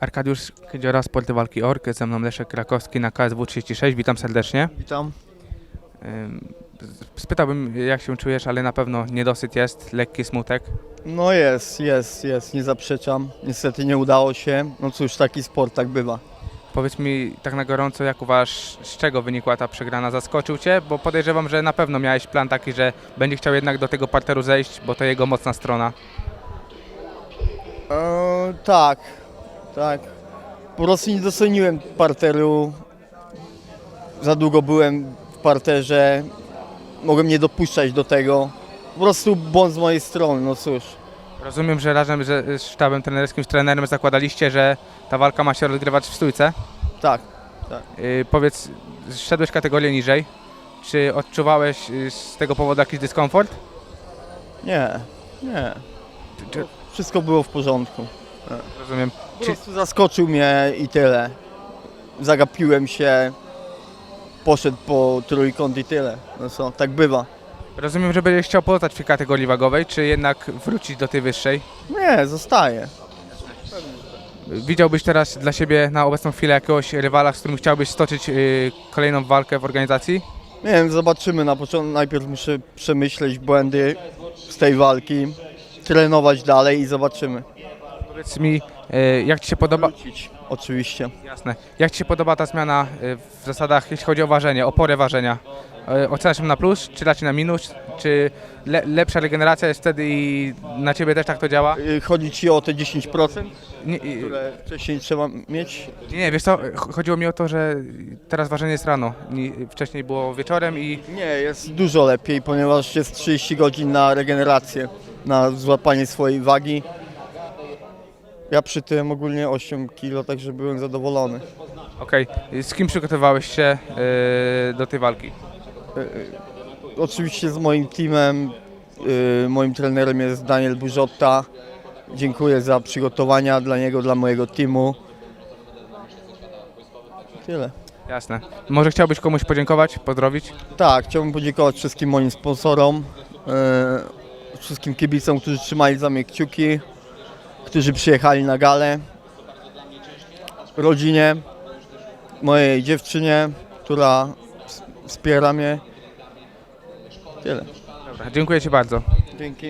Arkadiusz Kędziora, Sporty Walki Ork, ze mną Leszek Krakowski na KSW 36, witam serdecznie. Witam. Ym, Spytałbym jak się czujesz, ale na pewno niedosyt jest, lekki smutek. No jest, jest, jest, nie zaprzeczam. Niestety nie udało się. No cóż, taki sport tak bywa. Powiedz mi tak na gorąco, jak uważasz, z czego wynikła ta przegrana? Zaskoczył Cię? Bo podejrzewam, że na pewno miałeś plan taki, że będzie chciał jednak do tego parteru zejść, bo to jego mocna strona. E, tak, tak. Po prostu nie doceniłem parteru. Za długo byłem w parterze. Mogłem nie dopuszczać do tego. Po prostu błąd z mojej strony, no cóż. Rozumiem, że razem ze- z sztabem trenerskim, z trenerem zakładaliście, że ta walka ma się rozgrywać w stójce. Tak. Yy, powiedz, szedłeś kategorię niżej. Czy odczuwałeś yy, z tego powodu jakiś dyskomfort? Nie, nie. Czy, Wszystko było w porządku. Rozumiem. Po Czy, prostu zaskoczył mnie i tyle. Zagapiłem się, poszedł po trójkąt i tyle. No co, tak bywa. rozumiem, że będziesz chciał pozostać w kategorii wagowej, czy jednak wrócić do tej wyższej? Nie, zostaje. Widziałbyś teraz dla siebie na obecną chwilę jakiegoś rywala, z którym chciałbyś stoczyć yy, kolejną walkę w organizacji? Nie wiem, zobaczymy na początku. Najpierw muszę przemyśleć błędy z tej walki, trenować dalej i zobaczymy. Powiedz mi, yy, jak Ci się podoba... Wrócić, oczywiście. Jasne. Jak Ci się podoba ta zmiana yy, w zasadach, jeśli chodzi o ważenie, opory ważenia? Yy, Oceniasz ją na plus, czy raczej na minus? Czy le, lepsza regeneracja jest wtedy i na Ciebie też tak to działa? Y, Chodzi Ci o te 10%, Nie, które wcześniej trzeba mieć? nie, nie, wiesz co, ch- chodziło mi o to, że teraz ważenie jest rano, ni- wcześniej było wieczorem i Nie, jest dużo lepiej, ponieważ jest 30 godzin na regenerację, na złapanie swojej wagi. Ja przy tym ogólnie 8 kg, także byłem zadowolony. okej. Z kim przygotowałeś się yy, do tej walki? Oczywiście z moim teamem, y, moim trenerem jest Daniel Burzotta. Dziękuję za przygotowania dla niego, dla mojego teamu. Tyle. Jasne. Może chciałbyś komuś podziękować, pozdrowić? Tak, chciałbym podziękować wszystkim moim sponsorom, y, wszystkim kibicom, którzy trzymali za mnie kciuki, którzy przyjechali na galę, rodzinie, mojej dziewczynie, która ws- wspiera mnie. Tyle. Dobra, dziękuję Ci bardzo. Dzięki.